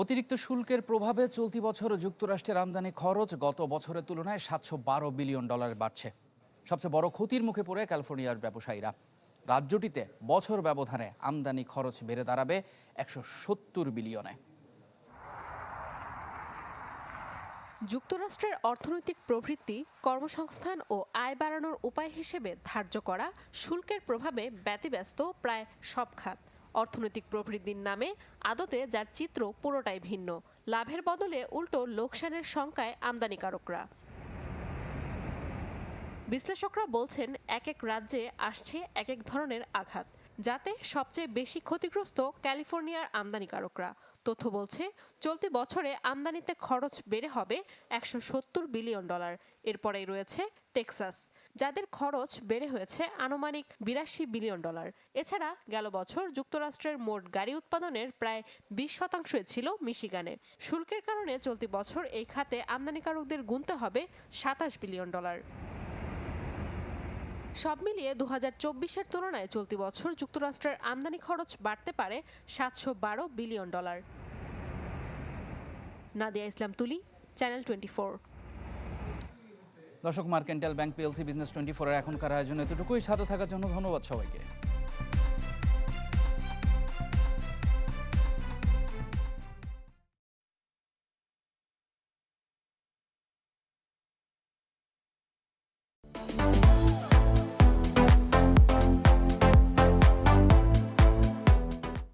অতিরিক্ত শুল্কের প্রভাবে চলতি বছর যুক্তরাষ্ট্রের আমদানি খরচ গত বছরের তুলনায় সাতশো বারো বিলিয়ন ডলার বাড়ছে। সবচেয়ে বড় ক্ষতির মুখে পড়ে ক্যালিফোর্নিয়ার ব্যবসায়ীরা। রাজ্যটিতে বছর ব্যবধানে আমদানি খরচ বেড়ে দাঁড়াবে একশো সত্তর বিলিয়নে। যুক্তরাষ্ট্রের অর্থনৈতিক প্রবৃদ্ধি কর্মসংস্থান ও আয় বাড়ানোর উপায় হিসেবে ধার্য করা শুল্কের প্রভাবে ব্যতিব্যস্ত প্রায় সব খাত। অর্থনৈতিক প্রবৃদ্ধির নামে আদতে যার চিত্র পুরোটাই ভিন্ন। লাভের বদলে উল্টো লোকসানের শঙ্কায় আমদানিকারকরা। বিশ্লেষকরা বলছেন, এক এক রাজ্যে আসছে এক এক ধরনের আঘাত, যাতে সবচেয়ে বেশি ক্ষতিগ্রস্ত ক্যালিফোর্নিয়ার আমদানিকারকরা। তথ্য বলছে, চলতি বছরে আমদানিতে খরচ বেড়ে হবে একশো সত্তর বিলিয়ন ডলার। এরপরেই রয়েছে টেক্সাস। যাদের খরচ বেড়ে হয়েছে আনুমানিক বিরাশি বিলিয়ন ডলার। এছাড়া গেল বছর যুক্তরাষ্ট্রের মোট গাড়ি উৎপাদনের প্রায় বিশ শতাংশই ছিল মিশিগানে। শুল্কের কারণে চলতি বছর এই খাতে আমদানিকারকদের গুনতে হবে সাতাশ বিলিয়ন ডলার। সব মিলিয়ে দু হাজার তুলনায় চলতি বছর যুক্তরাষ্ট্রের আমদানি খরচ বাড়তে পারে সাতশো বারো বিলিয়ন ডলার। নাদিয়া ইসলাম তুলি, চ্যানেল টোয়েন্টি দর্শক Mercantile Bank PLC business twenty ফোরের এখনকার আয়োজন এতটুকুই। সাথে থাকার জন্য ধন্যবাদ সবাইকে।